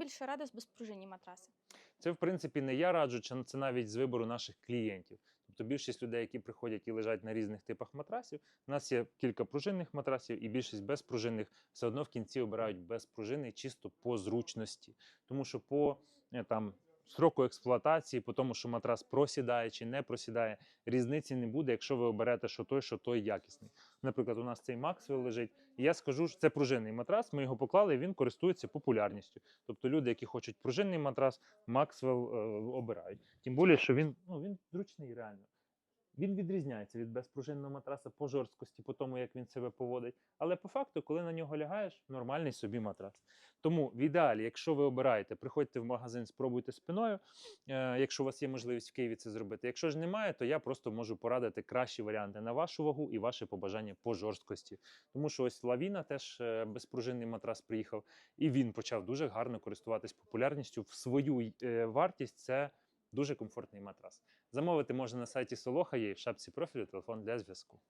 більше радить безпружинні матраси? Це, в принципі, не я раджу, це навіть з вибору наших клієнтів. Тобто більшість людей, які приходять і лежать на різних типах матрасів, у нас є кілька пружинних матрасів, і більшість безпружинних все одно в кінці обирають безпружинний чисто по зручності. Тому що по е, там. Сроку експлуатації, по тому, що матрас просідає чи не просідає, різниці не буде, якщо ви оберете, що той, що той якісний. Наприклад, у нас цей Maxwell лежить, і я скажу, що це пружинний матрас. Ми його поклали, і він користується популярністю. Тобто люди, які хочуть пружинний матрас, Maxwell е, обирають. Тим більше, що він, ну, він зручний реально. Він відрізняється від безпружинного матраса по жорсткості, по тому, як він себе поводить. Але по факту, коли на нього лягаєш, нормальний собі матрас. Тому в ідеалі, якщо ви обираєте, приходьте в магазин, спробуйте спиною, е, якщо у вас є можливість в Києві це зробити. Якщо ж немає, то я просто можу порадити кращі варіанти на вашу вагу і ваше побажання по жорсткості. Тому що ось Лавіна теж е, безпружинний матрас приїхав, і він почав дуже гарно користуватись популярністю. В свою е, вартість це дуже комфортний матрас. Замовити можна на сайті Солоха, є в шапці профілю телефон для зв'язку.